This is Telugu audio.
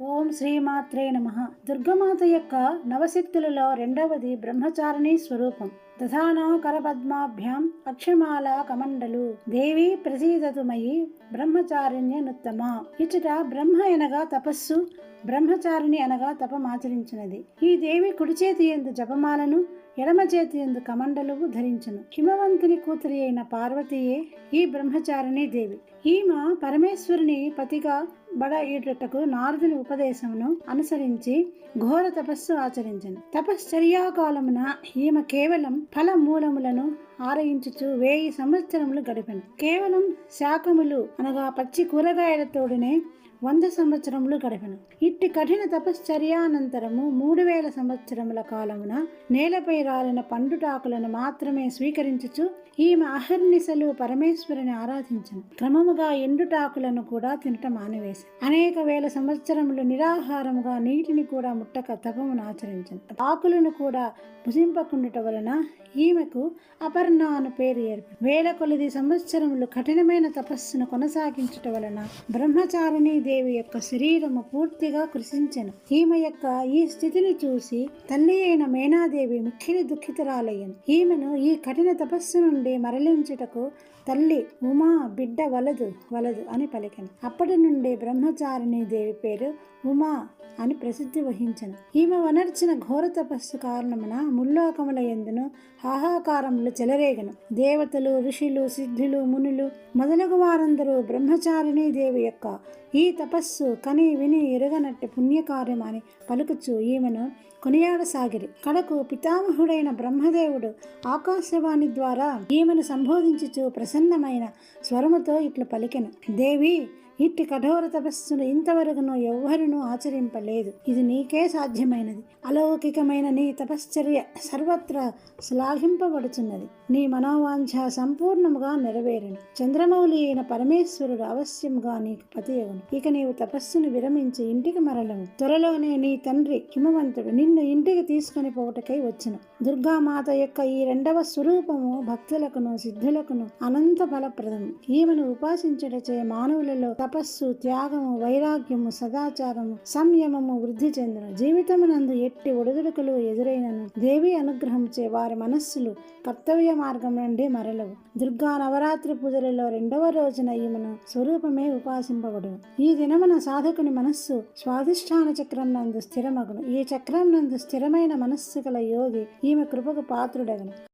ఓం శ్రీమాత్రే నమ. దుర్గమాత యొక్క నవశక్తులలో రెండవది బ్రహ్మచారిణి స్వరూపం. దధానా కరపద్మాభ్యాం అక్షమాల కమండలు. దేవి ప్రసీదతుమయి బ్రహ్మచారిణ్య బ్రహ్మచారిణ్యనుత్తమ. ఇచ్చట బ్రహ్మ అనగా తపస్సు బ్రహ్మచారిణి అనగా తపమాచరించినది ఈ దేవి కుడి చేతి ఎందు జపమాలను ఎడమ చేతి ఎందు కమండలు ధరించను. హిమవంతుని కూతురి అయిన పార్వతీయే ఈ బ్రహ్మచారిణి దేవి. ఈమె పరమేశ్వరుని పతిగా బడ ఈటకు నారదుని ఉపదేశమును అనుసరించి ఘోర తపస్సు ఆచరించను. తపశ్చర్యాకాలమున ఈమె కేవలం ఫల మూలములను ఆరయించుచు వేయి సంవత్సరములు గడిపెను. కేవలం శాకములు అనగా పచ్చి కూరగాయలతోడునే వంద సంవత్సరములు గడిపెను. ఇట్టి కఠిన తపశ్చర్యానంతరము మూడు వేల సంవత్సరముల కాలమున నేలపై రాలిన పండుటాకులను మాత్రమే స్వీకరించుచు ఈమె అహర్నిశలు పరమేశ్వరుని ఆరాధించను. క్రమముగా ఎండుటాకులను కూడా తినటం మానివేసి అనేక వేల సంవత్సరములు నిరాహారముగా నీటిని కూడా ముట్టక తపమును ఆచరించను. ఆకులను కూడా భుజింపకుండుట వలన ఈమెకు అపర్ణ అను పేరు ఏర్పడి వేల కొలది సంవత్సరములు కఠినమైన తపస్సును కొనసాగించుట వలన బ్రహ్మచారిణి దేవి యొక్క శరీరము పూర్తిగా కృషించెను. ఈమె యొక్క ఈ స్థితిని చూసి తల్లి అయిన మేనాదేవి మిక్కిలి దుఃఖితురాలయ్యను ఈమెను ఈ కఠిన తపస్సు నుండి మరలించుటకు తల్లి ఉమా బిడ్డ వలదు వలదు అని పలికెను. అప్పటి నుండి బ్రహ్మచారిణి దేవి పేరు ఉమా అని ప్రసిద్ధి వహించను. ఈమె వనర్చిన ఘోర తపస్సు కారణమున ముల్లోకముల ఎందును హాహాకారములు చెలరేగను. దేవతలు ఋషులు సిద్ధులు మునులు మొదలగు వారందరూ బ్రహ్మచారిణి దేవి యొక్క ఈ తపస్సు కని విని ఎరుగనట్టు పుణ్యకార్యం అని పలుకుచు ఈమెను కొనియాడసాగిరి. కడకు పితామహుడైన బ్రహ్మదేవుడు ఆకాశవాణి ద్వారా ఈమెను సంబోధించుచు ప్రసన్నమైన స్వరముతో ఇట్లు పలికెను. దేవి ఇట్టి కఠోర తపస్సును ఇంతవరకును ఎవ్వరునూ ఆచరింపలేదు. ఇది నీకే సాధ్యమైనది. అలౌకికమైన నీ తపశ్చర్య సర్వత్రా శ్లాఘింపబడుచున్నది. నీ మనోవాంఛ సంపూర్ణముగా నెరవేరును. చంద్రమౌళి అయిన పరమేశ్వరుడు అవశ్యముగా నీకు పతియగును ఇక నీవు తపస్సును విరమించి ఇంటికి మరలము త్వరలోనే నీ తండ్రి హిమవంతుడు నిన్ను ఇంటికి తీసుకుని పోవటకై వచ్చును. దుర్గామాత యొక్క ఈ రెండవ స్వరూపము భక్తులకును సిద్ధులకును అనంత ఫలప్రదము. ఈమెను ఉపాసించుటచే మానవులలో తపస్సు త్యాగము వైరాగ్యము సదాచారము సంయమము వృద్ధి చెందును జీవితమునందు ఎట్టి ఒడిదుడుకులు ఎదురైనను. దేవి అనుగ్రహంచే వారి మనస్సులు కర్తవ్య మార్గం నుండి మరలవు. దుర్గా నవరాత్రి పూజలలో రెండవ రోజున ఈమెను స్వరూపమే ఉపాసింపబడు ఈ దినమున సాధకుని మనస్సు స్వాధిష్టాన చక్రం నందు స్థిరమగును. ఈ చక్రం నందు స్థిరమైన మనస్సు గల యోగి ఈమె కృపకు పాత్రుడగను.